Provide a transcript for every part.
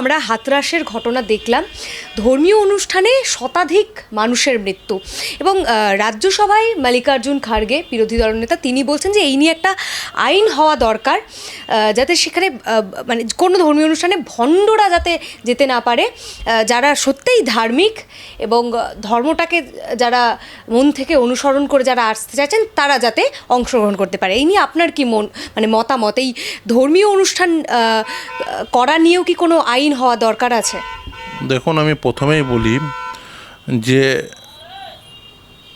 আমরা হাতরাসের ঘটনা দেখলাম। ধর্মীয় অনুষ্ঠানে শতাধিক মানুষের মৃত্যু এবং রাজ্যসভায় মাল্লিকার্জুন খাড়গে বিরোধী দলনেতা তিনি বলছেন যে এই নিয়ে একটা আইন হওয়া দরকার যাতে সেখানে মানে কোনো ধর্মীয় অনুষ্ঠানে ভণ্ডরা যাতে যেতে না পারে যারা সত্যিই ধার্মিক এবং ধর্মটাকে যারা মন থেকে অনুসরণ করে যারা আসতে চাইছেন, তারা যাতে অংশগ্রহণ করতে পারে। এই নিয়ে আপনার কি মন মানে মতামত? এই ধর্মীয় অনুষ্ঠান করা নিয়েও কি কোনো আইন হওয়া দরকার আছে। দেখুন, আমি প্রথমেই বলি যে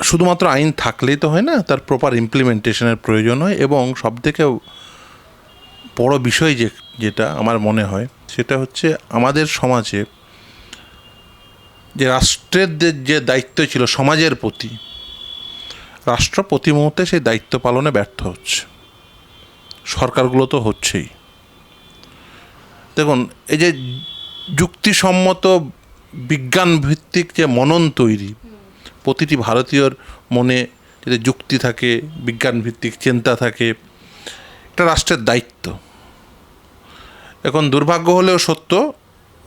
শুধুমাত্র আইন থাকলেই তো হয় না, তার প্রপার ইমপ্লিমেন্টেশনের প্রয়োজন হয় এবং সবথেকে বড় বিষয় যে, যেটা আমার মনে হয়, সেটা হচ্ছে আমাদের সমাজে যে রাষ্ট্রের যে দায়িত্ব ছিল সমাজের প্রতি, রাষ্ট্র প্রতি মুহূর্তে সেই দায়িত্ব পালনে ব্যর্থ হচ্ছে। সরকারগুলো তো হচ্ছেই। দেখুন এই যে যুক্তিসম্মত বিজ্ঞান ভিত্তিক যে মনন তৈরি প্রতিটি ভারতীয়র মনে যদি যুক্তি থাকে বিজ্ঞান ভিত্তিক চিন্তা থাকে এটা রাষ্ট্রের দায়িত্ব। এখন দুর্ভাগ্য হলেও সত্য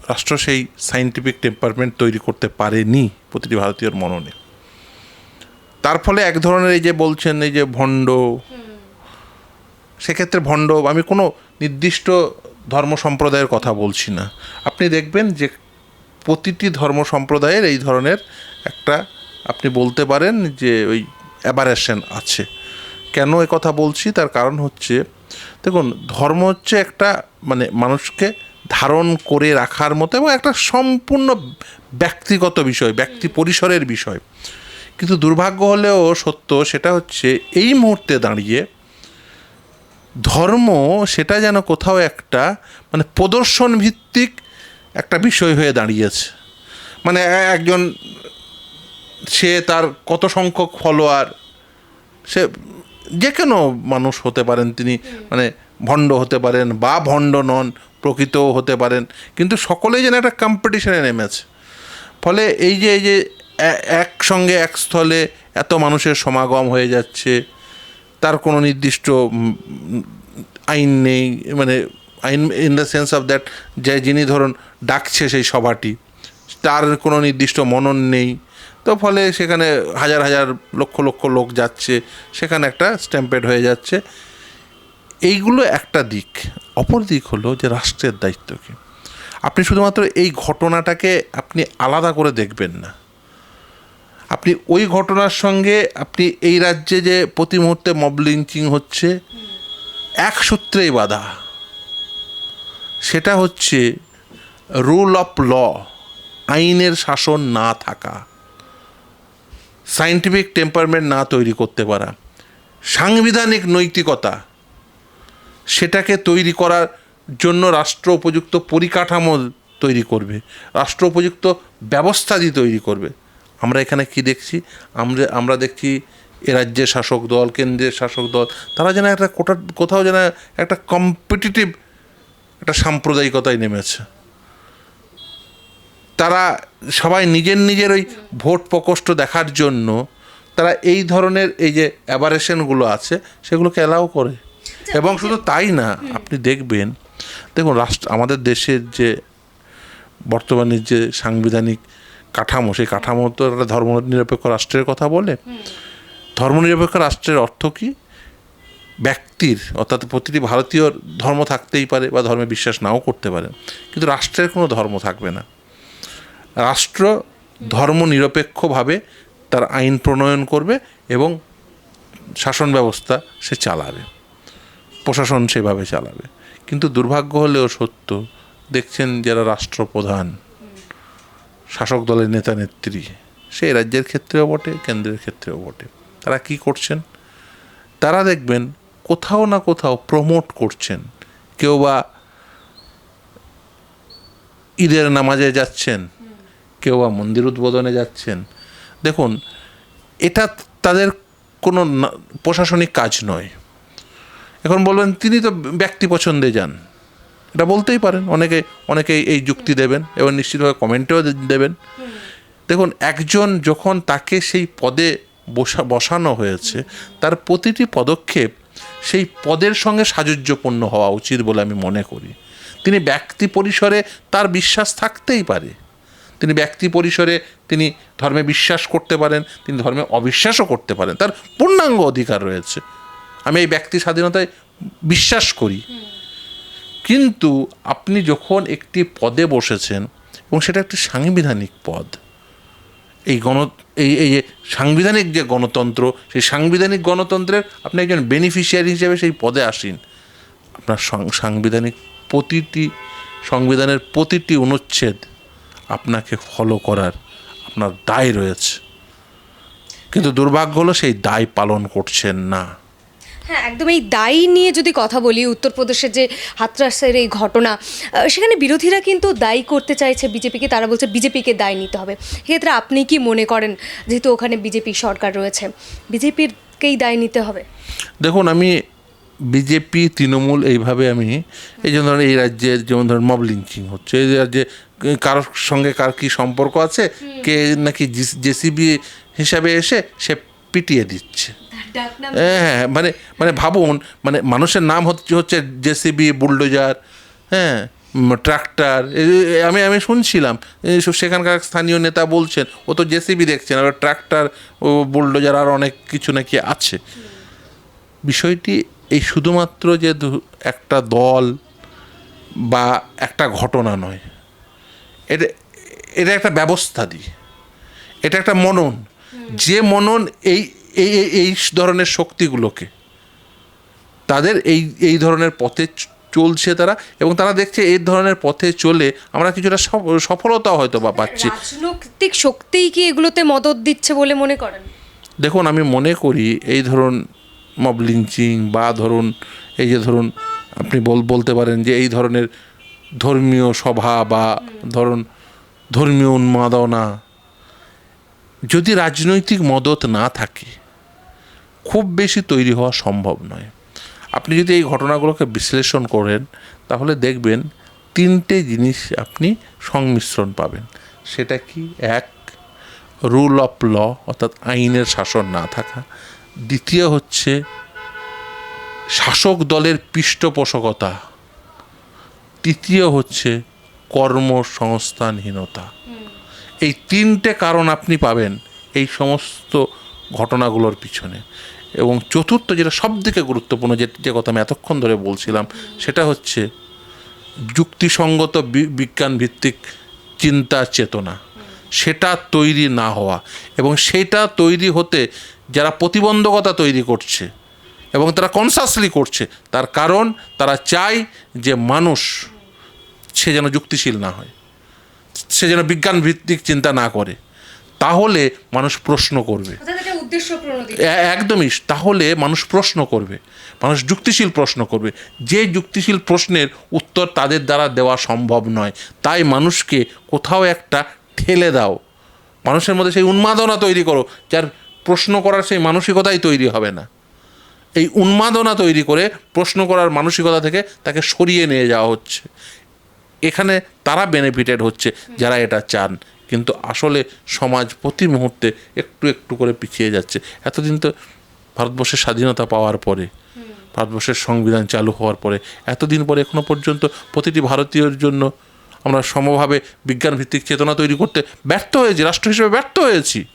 রাষ্ট্র সেই সাইন্টিফিক টেম্পারমেন্ট তৈরি করতে পারেনি প্রতিটি ভারতীয়র মননে। তার ফলে এক ধরনের এই যে বলছেন এই যে ভণ্ড সেক্ষেত্রে ভণ্ড আমি কোনো নির্দিষ্ট ধর্ম সম্প্রদায়ের কথা বলছি না। আপনি দেখবেন যে প্রতিটি ধর্ম সম্প্রদায়ের এই ধরনের একটা আপনি বলতে পারেন যে ওই অ্যাবারেশন আছে। কেন এ কথা বলছি? তার কারণ হচ্ছে দেখুন ধর্ম হচ্ছে একটা মানে মানুষকে ধারণ করে রাখার মতো এবং একটা সম্পূর্ণ ব্যক্তিগত বিষয় ব্যক্তি পরিসরের বিষয়। কিন্তু দুর্ভাগ্য হলেও সত্য সেটা হচ্ছে এই মুহূর্তে দাঁড়িয়ে ধর্ম সেটা যেন কোথাও একটা মানে প্রদর্শন ভিত্তিক একটা বিষয় হয়ে দাঁড়িয়েছে। মানে একজন, সে তার কত সংখ্যক ফলোয়ার, সে যে কোনো মানুষ হতে পারেন, তিনি মানে ভণ্ড হতে পারেন বা ভণ্ড নন, প্রকৃতও হতে পারেন, কিন্তু সকলেই যেন একটা কম্পিটিশনে নেমেছে। ফলে এই যে এই যে একসঙ্গে এক স্থলে এত মানুষের সমাগম হয়ে যাচ্ছে তার কোনো নির্দিষ্ট আইন নেই মানে আইন in the sense of that যে যিনি ধরুন ডাকছে সেই সভাটি, তার কোনো নির্দিষ্ট মনন নেই। তো ফলে সেখানে হাজার হাজার লক্ষ লক্ষ লোক যাচ্ছে, সেখানে একটা স্ট্যাম্পেড হয়ে যাচ্ছে। এইগুলো একটা দিক। অপর দিক হলো যে রাষ্ট্রের দায়িত্ব কি। আপনি শুধুমাত্র এই ঘটনাটাকে আপনি আলাদা করে দেখবেন না। আপনি ওই ঘটনার সঙ্গে আপনি এই রাজ্যে যে প্রতি মুহূর্তে মব লিঞ্চিং হচ্ছে, এক সূত্রেই বাধা। সেটা হচ্ছে রুল অফ ল আইনের শাসন না থাকা সাইন্টিফিক টেম্পারমেন্ট না তৈরি করতে পারা, সাংবিধানিক নৈতিকতা, সেটাকে তৈরি করার জন্য রাষ্ট্র উপযুক্ত পরিকাঠামো তৈরি করবে, রাষ্ট্র উপযুক্ত ব্যবস্থা দিয়ে তৈরি করবে। আমরা এখানে কি দেখছি? আমরা আমরা দেখছি এ রাজ্যের শাসক দল কেন্দ্রের শাসক দল তারা যেন একটা কোটা কোথাও যেন একটা কম্পিটিটিভ একটা সাম্প্রদায়িকতায় নেমেছে। তারা সবাই নিজের নিজের ওই ভোট প্রকোষ্ঠ দেখার জন্য তারা এই ধরনের এই যে অ্যাবারেশনগুলো আছে সেগুলোকে অ্যালাউ করে। এবং শুধু তাই না আপনি দেখবেন দেখুন রাষ্ট্র আমাদের দেশের যে বর্তমানে যে সাংবিধানিক কাঠামো, সেই কাঠামো তো একটা ধর্মনিরপেক্ষ রাষ্ট্রের কথা বলে। ধর্মনিরপেক্ষ রাষ্ট্রের অর্থ কি? ব্যক্তির, অর্থাৎ প্রতিটি ভারতীয় ধর্ম থাকতেই পারে বা ধর্মে বিশ্বাস নাও করতে পারে। কিন্তু রাষ্ট্রের কোনো ধর্ম থাকবে না। রাষ্ট্র ধর্ম নিরপেক্ষভাবে তার আইন প্রণয়ন করবে এবং শাসন ব্যবস্থা সে চালাবে। প্রশাসন সেভাবে চালাবে। কিন্তু দুর্ভাগ্য হলেও সত্য, দেখছেন যারা রাষ্ট্রপ্রধান। শাসক দলের নেতা নেত্রী, সেই রাজ্যের ক্ষেত্রেও বটে, কেন্দ্রের ক্ষেত্রেও বটে। তারা কি করছেন? তারা দেখবেন কোথাও না কোথাও প্রমোট করছেন। কেউ বা ঈদের নামাজে যাচ্ছেন, কেউ বা মন্দির উদ্বোধনে যাচ্ছেন। দেখুন, এটা তাদের কোনো প্রশাসনিক কাজ নয়। এখন বলবেন, তিনি তো ব্যক্তি পছন্দে যান। এটা বলতেই পারেন। অনেকে অনেকে এই যুক্তি দেবেন এবং নিশ্চিতভাবে কমেন্টেও দেবেন। দেখুন, একজন যখন তাকে সেই পদে বসা, বসানো হয়েছে, তার প্রতিটি পদক্ষেপ সেই পদের সঙ্গে সাযুজ্যপূর্ণ হওয়া উচিত বলে আমি মনে করি। তিনি ব্যক্তি পরিসরে তার বিশ্বাস থাকতেই পারে। তিনি ব্যক্তি পরিসরে তিনি ধর্মে বিশ্বাস করতে পারেন, তিনি ধর্মে অবিশ্বাসও করতে পারেন। তার পূর্ণাঙ্গ অধিকার রয়েছে। আমি এই ব্যক্তি স্বাধীনতায় বিশ্বাস করি। কিন্তু আপনি যখন একটি পদে বসেছেন, এবং সেটা একটি সাংবিধানিক পদ, এই গণ, এই এই যে সাংবিধানিক যে গণতন্ত্র, সেই সাংবিধানিক গণতন্ত্রের আপনি একজন বেনিফিশিয়ারি হিসেবে সেই পদে আসেন। আপনার সাংবিধানিক প্রতিটি, সংবিধানের প্রতিটি অনুচ্ছেদ আপনাকে ফলো করার আপনার দায় রয়েছে। কিন্তু দুর্ভাগ্য হলো সেই দায় পালন করছেন না। হ্যাঁ একদম এই দায়ী নিয়ে যদি কথা বলি উত্তরপ্রদেশের যে হাতরাসের এই ঘটনা সেখানে বিরোধীরা কিন্তু দায়ী করতে চাইছে বিজেপিকে তারা বলছে বিজেপিকে দায় নিতে হবে। সেক্ষেত্রে আপনি কি মনে করেন যেহেতু ওখানে বিজেপি সরকার রয়েছে বিজেপিরকেই দায় নিতে হবে? দেখুন আমি বিজেপি তৃণমূল এইভাবে আমি এই যেমন ধরেন এই রাজ্যে যেমন ধরেন মব লিঞ্চিং হচ্ছে এই রাজ্যে কারোর সঙ্গে কার কি সম্পর্ক আছে কে নাকি জেসিবি হিসাবে এসে সে পিটিয়ে দিচ্ছে। হ্যাঁ হ্যাঁ মানে মানে ভাবুন মানে মানুষের নাম হচ্ছে হচ্ছে জেসিবি বুলডোজার হ্যাঁ ট্রাক্টর আমি আমি শুনছিলাম সেখানকার স্থানীয় নেতা বলছেন ও তো জেসিবি দেখছেন আর ট্রাক্টর ও বুলডোজার আর অনেক কিছু নাকি আছে। বিষয়টি এই শুধুমাত্র যে একটা দল বা একটা ঘটনা নয় এটা এটা একটা ব্যবস্থা দিই এটা একটা মনন যে মনন এই এই এই- ধরনের শক্তিগুলোকে। তাদের এই এই ধরনের পথে চলছে তারা এবং তারা দেখছে এই ধরনের পথে চলে আমরা কিছুটা সফ- সফলতা হয়তো বা পাচ্ছি। রাজনৈতিক শক্তিই কি এগুলোতে মদত দিচ্ছে বলে মনে করেন? দেখুন আমি মনে করি এই ধরুন মব লিঞ্চিং বা ধরুন এই যে ধরুন আপনি বল বলতে পারেন যে এই ধরনের ধর্মীয় সভা বা ধরুন ধর্মীয় উন্মাদনা। যদি রাজনৈতিক মদত না থাকে খুব বেশি তৈরি হওয়া সম্ভব নয়। আপনি যদি এই ঘটনাগুলোকে বিশ্লেষণ করেন তাহলে দেখবেন তিনটে জিনিস আপনি সংমিশ্রণ পাবেন। সেটা কি? এক রুল অফ ল অর্থাৎ আইনের শাসন না থাকা। দ্বিতীয় হচ্ছে শাসক দলের পৃষ্ঠপোষকতা। তৃতীয় হচ্ছে কর্মসংস্থানহীনতা। এই তিনটে কারণ আপনি পাবেন। এই সমস্ত ঘটনাগুলোর পিছনে। এবং চতুর্থ যেটা সব থেকে গুরুত্বপূর্ণ যে যে কথা আমি এতক্ষণ ধরে বলছিলাম, সেটা হচ্ছে যুক্তিসঙ্গত বিজ্ঞান ভিত্তিক চিন্তা চেতনা। সেটা তৈরি না হওয়া এবং সেটা তৈরি হতে যারা প্রতিবন্ধকতা তৈরি করছে এবং তারা কনসাসলি করছে, তার কারণ তারা চায় যে মানুষ সে যেন যুক্তিশীল না হয়, সে যেন বিজ্ঞান ভিত্তিক চিন্তা না করে। তাহলে মানুষ প্রশ্ন করবে। একদমই। তাহলে মানুষ প্রশ্ন করবে। মানুষ যুক্তিশীল প্রশ্ন করবে। যে যুক্তিশীল প্রশ্নের উত্তর তাদের দ্বারা দেওয়া সম্ভব নয়, তাই মানুষকে কোথাও একটা ঠেলে দাও। মানুষের মধ্যে সেই উন্মাদনা তৈরি করো, যার প্রশ্ন করার সেই মানসিকতাই তৈরি হবে না। এই উন্মাদনা তৈরি করে প্রশ্ন করার মানসিকতা থেকে তাকে সরিয়ে নিয়ে যাওয়া হচ্ছে। এখানে তারা বেনিফিটেড হচ্ছে, যারা এটা চান। কিন্তু আসলে সমাজ প্রতি মুহূর্তে একটু একটু করে পিছিয়ে যাচ্ছে। এতদিন তো ভারতবর্ষের স্বাধীনতা পাওয়ার পরে ভারতবর্ষের সংবিধান চালু হওয়ার পরে এতদিন পরে এখনও পর্যন্ত প্রতিটি ভারতীয়র জন্য আমরা সমভাবে বিজ্ঞান ভিত্তিক চেতনা তৈরি করতে ব্যর্থ হয়েছি রাষ্ট্র হিসেবে ব্যর্থ হয়েছি।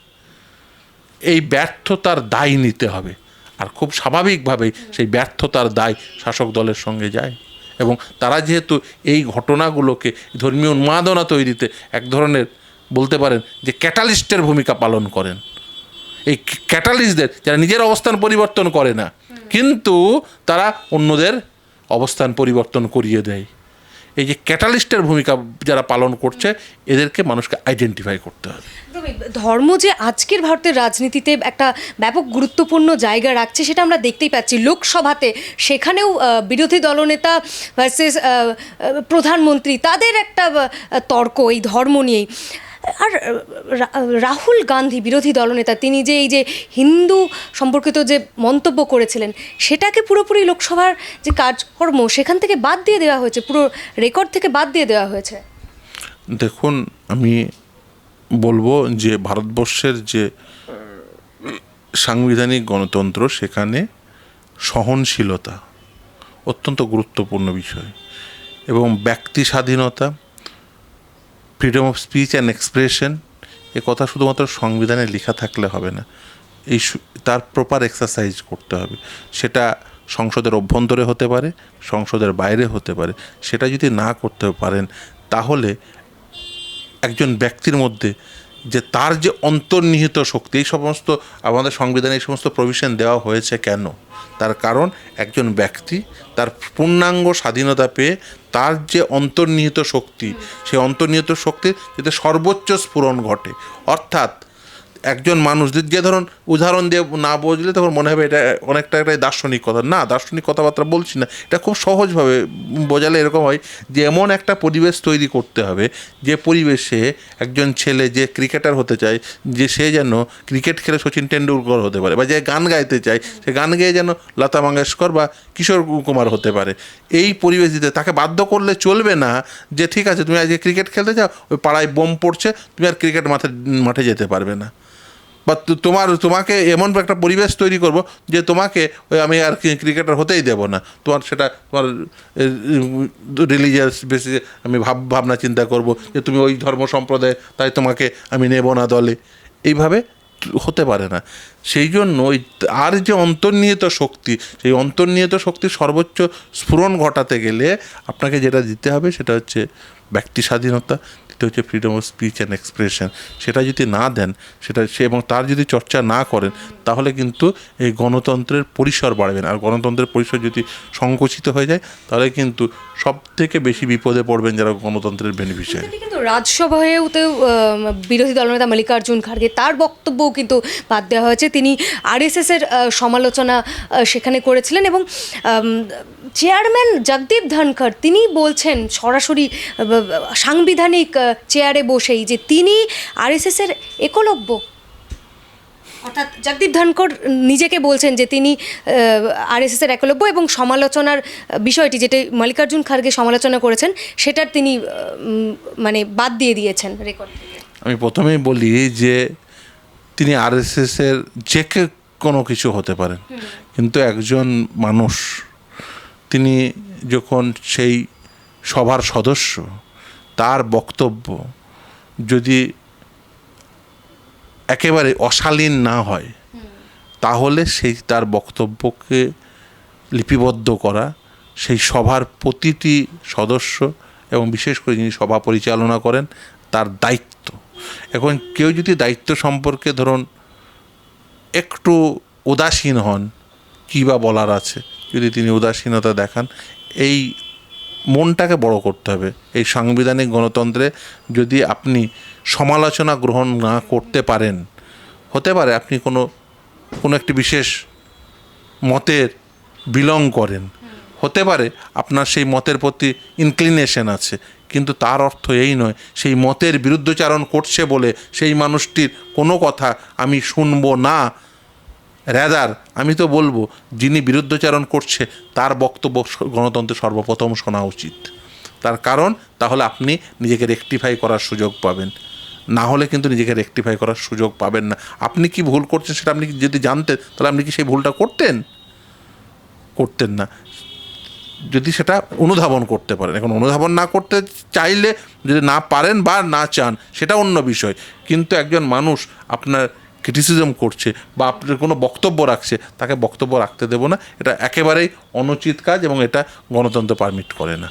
এই ব্যর্থতার দায় নিতে হবে। আর খুব স্বাভাবিকভাবেই সেই ব্যর্থতার দায় শাসক দলের সঙ্গে যায়। এবং তারা যেহেতু এই ঘটনাগুলোকে ধর্মীয় উন্মাদনা তৈরিতে এক ধরনের বলতে পারেন যে ক্যাটালিস্টের ভূমিকা পালন করেন। এই ক্যাটালিস্টদের যারা নিজের অবস্থান পরিবর্তন করে না, কিন্তু তারা অন্যদের অবস্থান পরিবর্তন করিয়ে দেয়। এই যে ক্যাটালিস্টের ভূমিকা যারা পালন করছে, এদেরকে মানুষকে আইডেন্টিফাই করতে হবে। ধর্ম যে আজকের ভারতের রাজনীতিতে একটা ব্যাপক গুরুত্বপূর্ণ জায়গা রাখছে, সেটা আমরা দেখতেই পাচ্ছি লোকসভাতে। সেখানেও বিরোধী দলনেতা ভার্সেস প্রধানমন্ত্রী, তাদের একটা তর্ক এই ধর্ম নিয়েই। আর রাহুল গান্ধী বিরোধী দলনেতা, তিনি যে এই যে হিন্দু সম্পর্কিত যে মন্তব্য করেছিলেন, সেটাকে পুরোপুরি লোকসভার যে কাজকর্ম সেখান থেকে বাদ দিয়ে দেওয়া হয়েছে, পুরো রেকর্ড থেকে বাদ দিয়ে দেওয়া হয়েছে। দেখুন, আমি বলব যে ভারতবর্ষের যে সাংবিধানিক গণতন্ত্র, সেখানে সহনশীলতা অত্যন্ত গুরুত্বপূর্ণ বিষয় এবং ব্যক্তি স্বাধীনতা freedom of speech and expression এ কথা শুধুমাত্র সংবিধানে লেখা থাকলে হবে না। এই তার প্রপার এক্সারসাইজ করতে হবে। সেটা সংসদের অভ্যন্তরে হতে পারে, সংসদের বাইরে হতে পারে। সেটা যদি না করতে পারেন, তাহলে একজন ব্যক্তির মধ্যে যে তার যে অন্তর্নিহিত শক্তি, এই সমস্ত আমাদের সংবিধানে এই সমস্ত প্রভিশন দেওয়া হয়েছে কেন? তার কারণ একজন ব্যক্তি তার পূর্ণাঙ্গ স্বাধীনতা পেয়ে তার যে অন্তর্নিহিত শক্তি, সেই অন্তর্নিহিত শক্তির যাতে সর্বোচ্চ স্ফুরণ ঘটে। অর্থাৎ একজন মানুষ যে- ধরুন উদাহরণ দিয়ে না বুঝলে তখন মনে হবে এটা অনেকটা একটা দার্শনিক কথা। না, দার্শনিক কথাবার্তা বলছি না। এটা খুব সহজভাবে বোঝালে এরকম হয় যে এমন একটা পরিবেশ তৈরি করতে হবে যে পরিবেশে একজন ছেলে যে ক্রিকেটার হতে চায়, যে সে যেন ক্রিকেট খেলে সচিন টেন্ডুলকর হতে পারে বা যে গান গাইতে চায়, সে গান গেয়ে যেন লতা মঙ্গেশকর বা কিশোর কুমার হতে পারে। এই পরিবেশ দিতে তাকে বাধ্য করলে চলবে না যে ঠিক আছে, তুমি আজকে ক্রিকেট খেলতে চাও ওই পাড়ায় বোম পড়ছে, তুমি আর ক্রিকেট মাঠে মাঠে যেতে পারবে না। বা তোমার, তোমাকে এমন একটা পরিবেশ তৈরি করব যে তোমাকে ওই আমি আর ক্রিকেটার হতেই দেব না। তোমার সেটা, তোমার রিলিজিয়াস বেসিসে আমি ভাব, ভাবনা চিন্তা করব যে তুমি ওই ধর্ম সম্প্রদায়, তাই তোমাকে আমি নেব না দলে। এইভাবে হতে পারে না। সেই জন্য ওই আর যে অন্তর্নিহিত শক্তি, সেই অন্তর্নিহিত শক্তির সর্বোচ্চ স্ফুরণ ঘটাতে গেলে আপনাকে যেটা দিতে হবে সেটা হচ্ছে ব্যক্তি স্বাধীনতা। দ্বিতীয় হচ্ছে freedom of speech and expression সেটা যদি না দেন সেটা সে এবং তার যদি চর্চা না করেন তাহলে কিন্তু এই গণতন্ত্রের পরিসর বাড়বে না। আর গণতন্ত্রের পরিসর যদি সংকুচিত হয়ে যায় তাহলে কিন্তু সব থেকে বেশি বিপদে পড়বেন যারা গণতন্ত্রের বেনিফিশিয়ারি কিন্তু রাজসভায়তেও আহ, বিরোধী দলনেতা মল্লিকার্জুন খার্গে তার বক্তব্যও কিন্তু বাদ দেওয়া হয়েছে। তিনি আরএসএস এর আহ, সমালোচনা সেখানে করেছিলেন এবং চেয়ারম্যান জগদীপ ধনখড় তিনি বলছেন সরাসরি সাংবিধানিক চেয়ারে বসেই যে তিনি আরএসএস এর একলব্য। অর্থাৎ জগদীপ ধনকর নিজেকে বলছেন যে তিনি আরএসএস এর একলব্য এবং সমালোচনার বিষয়টি যেটা মল্লিকার্জুন খার্গে সমালোচনা করেছেন সেটার তিনি মানে বাদ দিয়ে দিয়েছেন রেকর্ড আমি প্রথমেই বলি যে তিনি আরএসএসের যে কোনো কিছু হতে পারেন। কিন্তু একজন মানুষ তিনি যখন সেই সভার সদস্য তার বক্তব্য যদি একেবারে অশালীন না হয় তাহলে সেই তার বক্তব্যকে লিপিবদ্ধ করা সেই সভার প্রতিটি সদস্য এবং বিশেষ করে যিনি সভা পরিচালনা করেন তার দায়িত্ব। এখন কেউ যদি দায়িত্ব সম্পর্কে ধরুন একটু উদাসীন হন কী বা বলার আছে? যদি তিনি উদাসীনতা দেখান এই মনটাকে বড় করতে হবে। এই সাংবিধানিক গণতন্ত্রে যদি আপনি সমালোচনা গ্রহণ না করতে পারেন, হতে পারে আপনি কোনো কোনো একটি বিশেষ মতের বিলং করেন। হতে পারে আপনার সেই মতের প্রতি ইনক্লিনেশন আছে, কিন্তু তার অর্থ এই নয়, সেই মতের বিরুদ্ধচারণ করছে বলে সেই মানুষটির কোনো কথা আমি শুনব না। র্যাদার, আমি তো বলব, যিনি বিরুদ্ধচারণ করছে, তার বক্তব্য গণতন্ত্রে সর্বপ্রথম শোনা উচিত। তার কারণ, তাহলে আপনি নিজেকে রেকটিফাই করার সুযোগ পাবেন। না হলে কিন্তু নিজেকে রেকটিফাই করার সুযোগ পাবেন না। আপনি কি ভুল করছেন সেটা আপনি যদি জানতেন, তাহলে আপনি কি সেই ভুলটা করতেন? করতেন না। যদি সেটা অনুধাবন করতে পারেন। এখন অনুধাবন না করতে চাইলে যদি না পারেন বা না চান, সেটা অন্য বিষয়। কিন্তু একজন মানুষ আপনার ক্রিটিসিজম করছে বা আপনার কোনো বক্তব্য রাখছে, তাকে বক্তব্য রাখতে দেব না। এটা একেবারেই অনুচিত কাজ এবং এটা গণতন্ত্র পারমিট করে না।